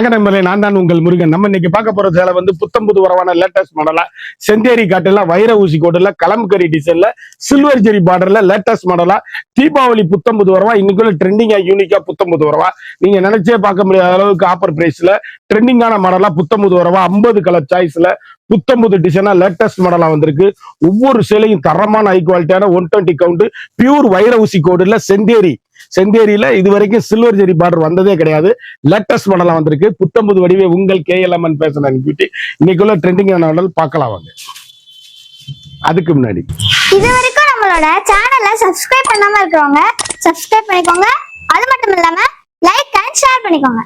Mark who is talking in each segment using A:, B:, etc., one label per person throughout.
A: வணக்கம் நண்பர்களே நான் தான் உங்கள் முருகன். நம்ம இன்னைக்கு பார்க்க போற சேலை வந்து புத்தம் புது வரவான லேட்டஸ்ட் மாடலா செந்தேரி காட்டுல வைர ஊசி கோட்டுல கலம்கரி டிசைன்ல சில்வர் ஜெரி பார்டர்ல லேட்டஸ்ட் மாடலா தீபாவளி புத்தம்புது வரவா இன்னைக்குள்ள ட்ரெண்டிங்கா யூனிக்கா புத்தம்புது வரவா நீங்க நினைச்சே பார்க்க முடியாத அளவுக்கு ஆஃபர் பிரைஸ்ல ட்ரெண்டிங்கான மாடலா புத்தம்புது வரவா ஐம்பது கலர் சாய்ஸ்ல புத்தம்புது டிசைனா லேட்டஸ்ட் மாடலா வந்திருக்கு. ஒவ்வொரு சேலையும் தரமான ஹை குவாலிட்டியான ஒன் டுவெண்ட்டி கவுண்ட் பியூர் வைர ஊசி கோடுல செந்தேரி செந்தேரியில இது வரைக்கும் சில்வர் ஜெரி பார்டர் வந்ததே கிடையாது. லேட்டஸ்ட் மாடலா வந்திருக்கு. புத்தம்புது வடிவே உங்கள் கேஎல்எம்என் பேச அனுப்பிட்டு இன்னைக்குள்ள ட்ரெண்டிங் மாடல் பார்க்கலாம் வாங்க. அதுக்கு முன்னாடி.
B: இது வரைக்கும் நம்மளோட சேனலை சப்ஸ்கிரைப் பண்ணாம இருக்கிறவங்க சப்ஸ்கிரைப் பண்ணிக்கோங்க. அது மட்டும் இல்லாம லைக் அண்ட் ஷேர் பண்ணிக்கோங்க.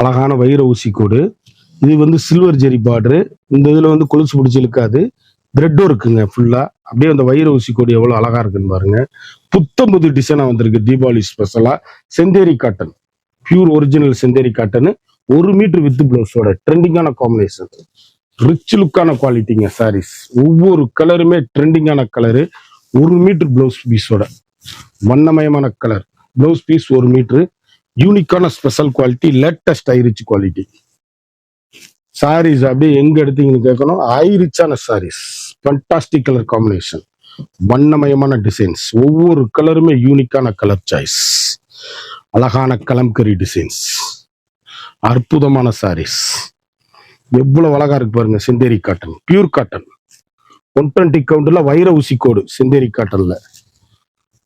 A: அழகான வைர ஊசி கோடு இது வந்து சில்வர் ஜெரி பார்டரு. இந்த இதுல வந்து கொலுசு பிடிச்சி இழுக்காது த்ரெட்டும் இருக்குங்க ஃபுல்லா அப்படியே அந்த வைர ஊசி கொடி எவ்வளவு அழகா இருக்குன்னு பாருங்க. புத்தம் புது டிசைனா வந்திருக்கு தீபாவளி ஸ்பெஷலா Chanderi cotton pure original Chanderi cotton ஒரு மீட்டர் வித் பிளவுஸோட ட்ரெண்டிங்கான காம்பினேஷன் ரிச் லுக்கான குவாலிட்டிங்க சாரீஸ் ஒவ்வொரு கலருமே ட்ரெண்டிங்கான கலரு ஒரு மீட்டர் பிளவுஸ் பீஸோட வண்ணமயமான கலர் பிளவுஸ் பீஸ் ஒரு மீட்டர் யூனிக்கான special quality latest ஐரிச் quality saris அப்படியே எங்க எடுத்தீங்கன்னு கேட்கணும். ஐரிச்சான சாரீஸ் ஃபண்டாஸ்டிக் கலர் காம்பினேஷன் வண்ணமயமான டிசைன்ஸ் ஒவ்வொரு கலருமே யூனிக்கான கலர் சாய்ஸ் அழகான கலம்கரி டிசைன்ஸ் அற்புதமான சாரீஸ் எவ்வளவு அழகா இருக்கு பாருங்க Chanderi cotton pure cotton one twenty கவுண்ட்ல வைர ஊசி கோடு சிந்தேரி காட்டன்ல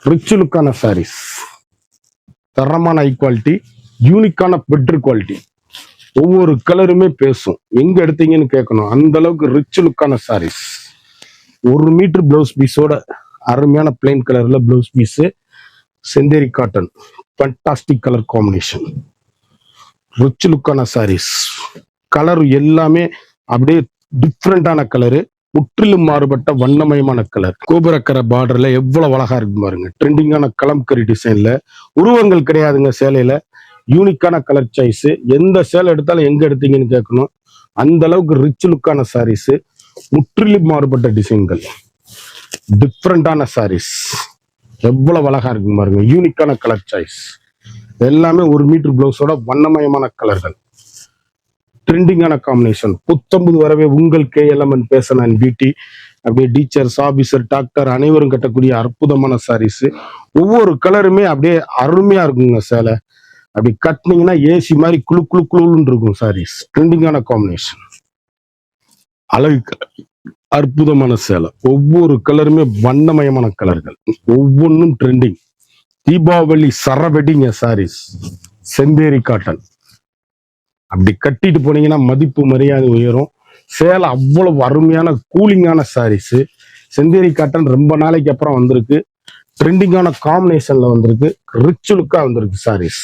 A: ரிச் லுக்கான சாரீஸ் தரமான ஹை குவாலிட்டி யூனிக்கான பெட்ரு குவாலிட்டி ஒவ்வொரு கலருமே பேசும். எங்க எடுத்தீங்கன்னு கேட்கணும் அந்த அளவுக்கு ரிச் லுக்கான சாரீஸ் ஒரு மீட்டர் பிளவுஸ் பீஸோட அருமையான பிளைன் கலர்ல blouse piece Chanderi cotton fantastic colour combination rich லுக்கான saris colour எல்லாமே அப்படியே டிஃப்ரெண்டான கலரு முற்றிலும் மாறுபட்ட வண்ணமயமான கலர் கோபுரக்கரை பார்டர்ல எவ்வளவு அழகா இருக்கு பாருங்க. ட்ரெண்டிங்கான கலம்கரி டிசைன்ல உருவங்கள் கிடையாதுங்க சேலையில. யூனிக்கான கலர் சாய்ஸு எந்த சேலை எடுத்தாலும் எங்கே எடுத்தீங்கன்னு கேட்கணும். அந்த அளவுக்கு ரிச் லுக்கான சாரீஸு முற்றிலும் மாறுபட்ட டிசைன்கள் டிஃப்ரெண்டான சாரீஸ் எவ்வளவு அழகா இருக்கு பாருங்க. யூனிக்கான கலர் சாய்ஸ் எல்லாமே ஒரு மீட்டர் பிளவுஸோட வண்ணமயமான கலர்கள் ட்ரெண்டிங்கான காம்பினேஷன் புத்தம்பது வரவே உங்கள் கேஎல்எம்என் பேச நான் பியூட்டி அப்படியே டீச்சர்ஸ் ஆபீசர் டாக்டர் அனைவரும் கட்டக்கூடிய அற்புதமான சாரீஸ் ஒவ்வொரு கலருமே அப்படியே அருமையா இருக்குங்க சேலை. அப்படி கட்டினீங்கன்னா ஏசி மாதிரி குளு குளு குழுன்னு இருக்கும் சாரீஸ் ட்ரெண்டிங்கான காம்பினேஷன் அழகு அற்புதமான சேலை. ஒவ்வொரு கலருமே வண்ணமயமான கலர்கள். ஒவ்வொன்றும் ட்ரெண்டிங் தீபாவளி சரவெடிங்க சாரீஸ் செந்தேரி காட்டன் அப்படி கட்டிட்டு போனீங்கன்னா மதிப்பு மரியாதை உயரும். சேலை அவ்வளவு அருமையான கூலிங்கான சாரீஸ் செந்தேரி காட்டன் ரொம்ப நாளைக்கு அப்புறம் வந்திருக்கு. ட்ரெண்டிங்கான காம்பினேஷன்ல வந்திருக்கு. ரிச்சுலுக்கா வந்திருக்கு சாரீஸ்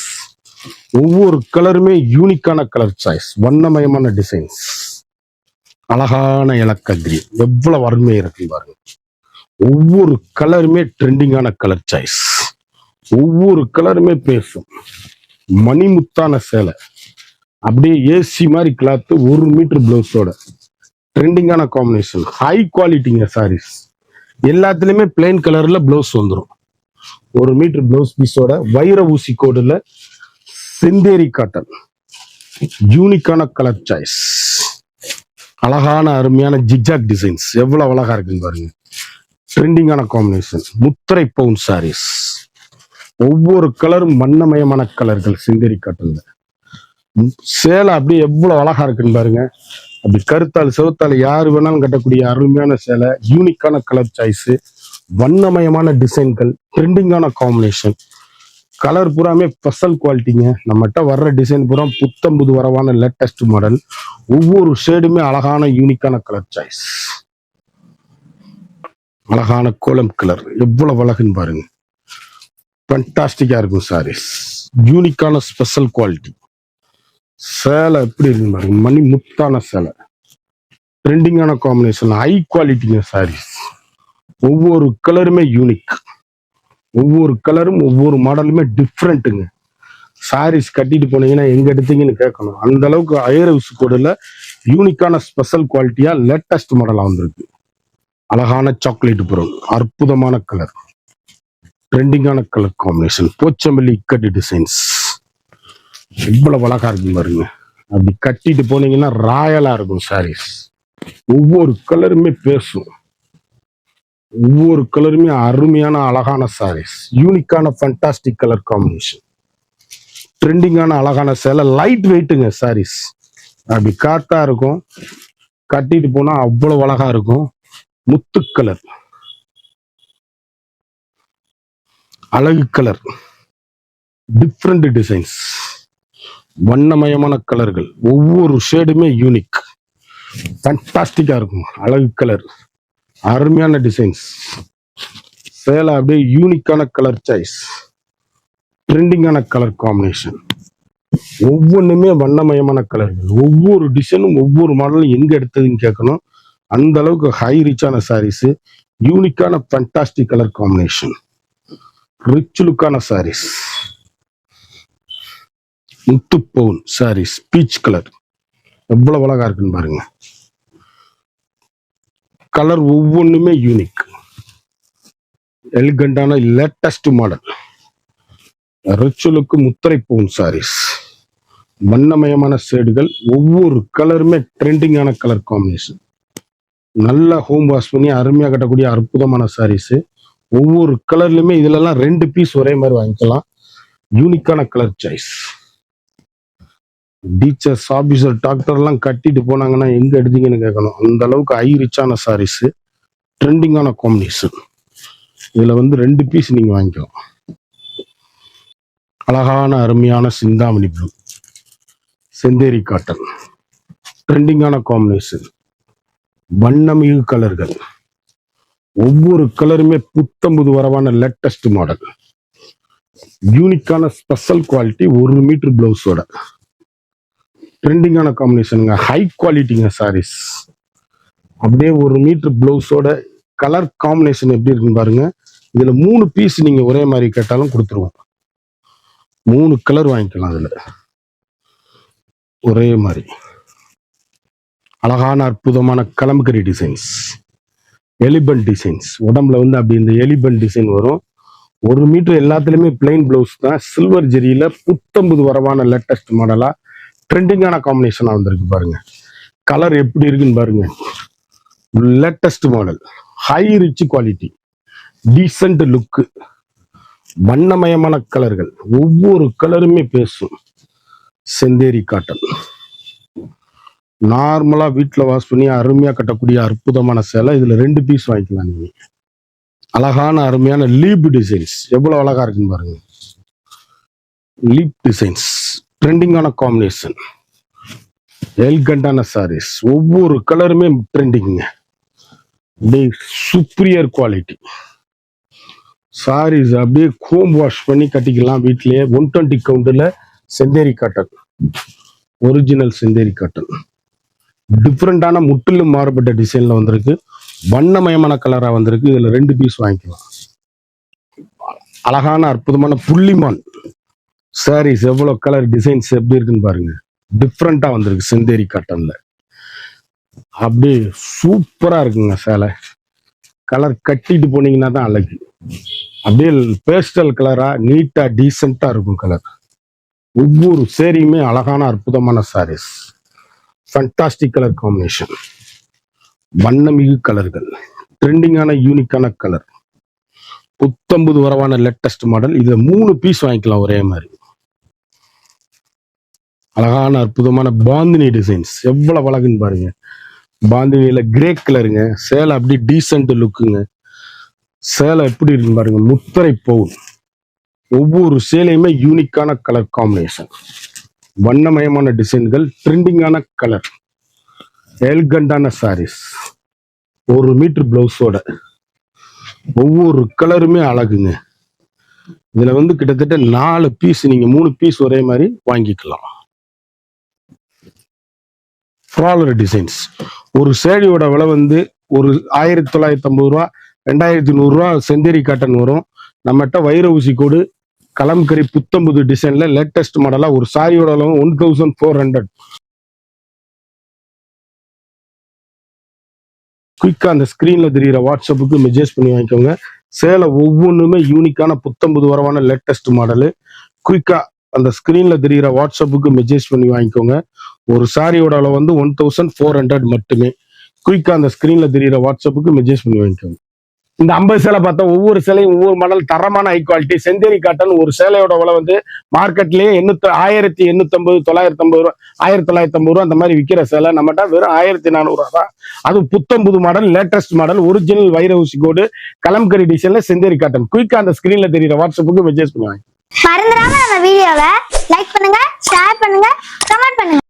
A: ஒவ்வொரு கலருமே யூனிக்கான கலர் சாய்ஸ் வண்ணமயமான டிசைன்ஸ் அழகான இலக்கதிரி எவ்வளவு அருமை இருக்கு பாருங்க. ஒவ்வொரு கலருமே ட்ரெண்டிங்கான கலர் சாய்ஸ் ஒவ்வொரு கலருமே பேசும். மணிமுத்தான சேலை. அப்படியே ஏசி மாதிரி கிளாத்து ஒரு மீட்டர் பிளவுஸோட ட்ரெண்டிங்கான காம்பினேஷன் ஹை குவாலிட்டிங்க சாரீஸ் எல்லாத்துலயுமே பிளைன் கலர்ல பிளவுஸ் வந்துடும் ஒரு மீட்டர் பிளவுஸ் பீஸோட வைர ஊசி கோடுல செந்தேரி காட்டன். யூனிக்கான கலர் சாய்ஸ் அழகான அருமையான ஜிக்ஜாக் டிசைன்ஸ் எவ்வளவு அழகா இருக்குன்னு பாருங்க. ட்ரெண்டிங்கான காம்பினேஷன் முத்திரை பவுன் சாரீஸ் ஒவ்வொரு கலரும் வண்ணமயமான கலர்கள் செந்தேரி காட்டன்ல. சேலை அப்படியே எவ்வளவு அழகா இருக்குன்னு பாருங்க. அப்படி கருத்தால் செவத்தால் யாரு வேணாலும் கட்டக்கூடிய அருமையான சேலை. யூனிக்கான கலர் சாய்ஸ் வண்ணமயமான டிசைன்கள் ட்ரெண்டிங்கான காம்பினேஷன் கலர் பூராமே ஸ்பெஷல் குவாலிட்டிங்க நம்மகிட்ட வர்ற டிசைன் பூரா புத்தம் புது வரவான லேட்டஸ்ட் மாடல் ஒவ்வொரு ஷேடுமே அழகான யூனிக்கான கலர் சாய்ஸ் அழகான கோலம் கலர் எவ்வளவு அழகுன்னு பாருங்க. ஃபண்டாஸ்டிக்கா இருக்கும் சாரீஸ் யூனிக்கான ஸ்பெஷல் குவாலிட்டி சேலை எப்படி இருக்கு பாருங்க. மணி முத்தான சேலை. ட்ரெண்டிங்கான காம்பினேஷன் ஹை குவாலிட்டிங்க சாரீஸ் ஒவ்வொரு கலருமே யூனிக் ஒவ்வொரு கலரும் ஒவ்வொரு மாடலுமே டிஃப்ரெண்ட்டுங்க சாரீஸ் கட்டிட்டு போனீங்கன்னா எங்க எடுத்தீங்கன்னு கேட்கணும். அந்த அளவுக்கு அயர் கோடில் யூனிக்கான ஸ்பெஷல் குவாலிட்டியா லேட்டஸ்ட் மாடலா வந்திருக்கு. அழகான சாக்லேட் ப்ரௌன் அற்புதமான கலர் ட்ரெண்டிங்கான colour combination Pochampally ikat designs இவ்வளவு அழகா இருக்கும் பாருங்க. அப்படி கட்டிட்டு போனீங்கன்னா ராயலா இருக்கும் சாரீஸ் ஒவ்வொரு கலருமே பேசும். ஒவ்வொரு கலருமே அருமையான அழகான சாரீஸ் யூனிக்கான ஃபண்டாஸ்டிக் கலர் காம்பினேஷன் ட்ரெண்டிங்கான அழகான சேலை லைட் வெயிட்டுங்க சாரீஸ் அப்படி காத்தா இருக்கும். கட்டிட்டு போனா அவ்வளவு அழகா இருக்கும். முத்து கலர் அழகு கலர் டிஃப்ரெண்ட் டிசைன்ஸ் வண்ணமயமான கலர்கள் ஒவ்வொரு ஷேடுமே யூனிக் ஃபண்டாஸ்டிக்கா இருக்கும். அழகு கலர் அருமையான டிசைன்ஸ் சேலை அப்படியே யூனிக்கான கலர் சாய்ஸ் ட்ரெண்டிங்கான கலர் காம்பினேஷன் ஒவ்வொன்றுமே வண்ணமயமான கலர்கள் ஒவ்வொரு டிசைனும் ஒவ்வொரு மாடலும் எங்கே எடுத்ததுன்னு கேட்கணும். அந்த அளவுக்கு ஹை ரிச்சான சாரீஸு யூனிக்கான ஃபண்டாஸ்டிக் கலர் காம்பினேஷன் ரிச் லுக்கான சாரீஸ் முத்து பவுன் சாரீஸ் பீச் கலர் எவ்வளவு அழகா இருக்குன்னு பாருங்க. கலர் ஒவ்வொன்றுமே யூனிக் எலிகண்டான லேட்டஸ்ட் மாடல் ரிச்சுலுக்கு முத்திரை பூன் சாரீஸ் வண்ணமயமான ஷேடுகள் ஒவ்வொரு கலருமே ட்ரெண்டிங்கான கலர் காம்பினேஷன் நல்ல ஹோம் வாஷ் பண்ணி அருமையாக கட்டக்கூடிய அற்புதமான சாரீஸ் ஒவ்வொரு கலர்லையுமே இதுலலாம் ரெண்டு பீஸ் ஒரே மாதிரி வாங்கிக்கலாம். யூனிக்கான colour choice teachers officer doctor எல்லாம் கட்டிட்டு போனாங்கன்னா எங்கே எடுத்தீங்கன்னு கேட்கணும். அந்த அளவுக்கு ஹை ரிச்சான சாரீஸ் ட்ரெண்டிங்கான காம்பினேஷன் இதில் வந்து ரெண்டு பீஸ் நீங்க வாங்கிக்கலாம். அழகான அருமையான சிந்தாமணி ப்ளூ செந்தேரி காட்டன் ட்ரெண்டிங்கான காம்பினேஷன் வண்ணமிகு கலர்கள். ஒவ்வொரு கலருமே புத்தம்புது வரவான லேட்டஸ்ட் மாடல் யூனிக்கான ஸ்பெஷல் குவாலிட்டி ஒரு மீட்டர் பிளவுஸோட ட்ரெண்டிங்கான காம்பினேஷனுங்க ஹை குவாலிட்டிங்க சாரீஸ் அப்படியே ஒரு மீட்ரு பிளவுஸோட கலர் காம்பினேஷன் எப்படி இருக்குன்னு பாருங்க. இதில் மூணு பீஸ் நீங்கள் ஒரே மாதிரி கேட்டாலும் கொடுத்துருவோம். மூணு கலர் வாங்கிக்கலாம் அதில். ஒரே மாதிரி. அழகான அற்புதமான கலம்கரி டிசைன்ஸ் எலிபன் டிசைன்ஸ் உடம்புல வந்து அப்படி இந்த எலிபன் டிசைன் வரும். ஒரு மீட்டர் எல்லாத்துலேயுமே பிளைன் ப்ளவுஸ் தான். சில்வர் ஜெரியில் புத்தம்புது வரவான லேட்டஸ்ட் மாடலாக ட்ரெண்டிங்கான காம்பினேஷனாக வந்திருக்கு பாருங்க. கலர் எப்படி இருக்குன்னு பாருங்க. Latest model high rich quality decent look வண்ணமயமான கலர்கள் ஒவ்வொரு கலருமே பேசும். செந்தேரி காட்டன். நார்மலா வீட்டில் வாஷ் பண்ணி அருமையா கட்டக்கூடிய அற்புதமான சேலை. இதுல ரெண்டு பீஸ் வாங்கிக்கலாம் நீங்க. அழகான அருமையான லீப் டிசைன்ஸ் எவ்வளவு அழகா இருக்குன்னு பாருங்க. லீப் டிசைன்ஸ் ட்ரெண்டிங்கான காம்பினேஷன் எல்கண்டான சாரீஸ் ஒவ்வொரு கலருமே ட்ரெண்டிங்க அப்படியே சுப்ரியர் குவாலிட்டி சாரீஸ் அப்படியே ஹோம் வாஷ் பண்ணி கட்டிக்கலாம் வீட்லயே. One twenty கவுண்டில் Chanderi cotton original Chanderi cotton டிஃப்ரெண்டான முற்றிலும் மாறுபட்ட டிசைன்ல வந்திருக்கு. வண்ணமயமான கலரா வந்திருக்கு. இதுல ரெண்டு பீஸ் வாங்கிக்கலாம். அழகான அற்புதமான புள்ளிமான். சாரீஸ் எவ்வளோ கலர் டிசைன்ஸ் எப்படி இருக்குன்னு பாருங்க. டிஃப்ரெண்ட்டாக வந்திருக்கு செந்தேரி காட்டனில் அப்படியே சூப்பராக இருக்குங்க சேலை. கலர் கட்டிட்டு போனீங்கன்னா தான் அழகு. அப்படியே பேஸ்டல் கலராக நீட்டாக டீசெண்டாக இருக்கும் கலர் ஒவ்வொரு சேரியுமே அழகான அற்புதமான சாரீஸ் ஃபண்டாஸ்டிக் கலர் காம்பினேஷன் வண்ணமிகு கலர்கள் ட்ரெண்டிங்கான யூனிக்கான கலர் புத்தம்பது வரவான லேட்டஸ்ட் மாடல் இதில் மூணு பீஸ் வாங்கிக்கலாம் ஒரே மாதிரி. அழகான அற்புதமான பாந்தினி டிசைன்ஸ் எவ்வளவு அழகுன்னு பாருங்க. பாந்தினியில கிரே கலருங்க சேலை அப்படி டீசென்ட் லுக்குங்க சேலை எப்படி இருக்குன்னு பாருங்க. முத்தரை பவுன் ஒவ்வொரு சேலையுமே யூனிக்கான கலர் காம்பினேஷன் வண்ணமயமான டிசைன்கள் ட்ரெண்டிங்கான கலர் எல்கண்டான சாரீஸ் ஒரு மீட்டர் பிளவுஸோட ஒவ்வொரு கலருமே அழகுங்க. இதுல வந்து கிட்டத்தட்ட நாலு பீஸ் நீங்க மூணு பீஸ் ஒரே மாதிரி வாங்கிக்கலாம். ஃப்ராலர் டிசைன்ஸ் ஒரு சேடியோட விலை வந்து ஒரு ஆயிரத்தி தொள்ளாயிரத்தி ஐம்பது ரூபா ரெண்டாயிரத்தி நூறுரூவா செந்தேரி காட்டன் வரும். நம்மகிட்ட வைர ஊசி கோடு கலம்கரி புத்தம்புது டிசைன்ல லேட்டஸ்ட் மாடலாக ஒரு சாரியோட அளவு ஒன் தௌசண்ட் ஃபோர் ஹண்ட்ரட். குயிக்காக அந்த ஸ்க்ரீனில் தெரிகிற வாட்ஸ்அப்புக்கு மெசேஜ் பண்ணி வாங்கிக்கோங்க. சேலை ஒவ்வொன்றுமே யூனிக்கான புத்தம்புது வரவான லேட்டஸ்ட் மாடலு குயிக்கா அந்த ஸ்கிரீன்ல தெரிகிற வாட்ஸ்அப்புக்கு மெசேஜ் பண்ணி வாங்கிக்கோங்க. ஒரு சாரியோட அளவு வந்து ஒன் தௌசண்ட் ஃபோர் ஹண்ட்ரட் மட்டுமே. குயிக்கா அந்த ஸ்கிரீன்ல தெரிகிற வாட்ஸ்அப்புக்கு மெசேஜ் பண்ணி வாங்கிக்கோங்க. இந்த ஐம்பது சேலை பார்த்தா ஒவ்வொரு சேலையும் ஒவ்வொரு மாடல் தரமான ஹை குவாலிட்டி செந்தேரி காட்டன் ஒரு சேலையோட விலை வந்து மார்க்கெட்லேயே எண்ணூத்தி ஆயிரத்தி எண்ணூத்தம்பது தொள்ளாயிரத்தி ஐம்பது ரூபா ஆயிரத்தி தொள்ளாயிரத்தி ஐம்பது ரூபா அந்த மாதிரி விற்கிற சேலை நம்மகிட்ட வெறும் ஆயிரத்தி நானூறு தான். அது புத்தம் புது மாடல் லேட்டஸ்ட் மாடல் ஒரிஜினல் வைரவுசி கோடு கலம்கரி டிசைன்ல செந்தேரி காட்டன் குயிக்கா அந்த ஸ்கிரீன்ல தெரியுற வாட்ஸ்அப்புக்கு மெசேஜ் பண்ணுவாங்க
B: மறந்துடாம நம்ம வீடியோவை லைக் பண்ணுங்க ஷேர் பண்ணுங்க கமெண்ட் பண்ணுங்க.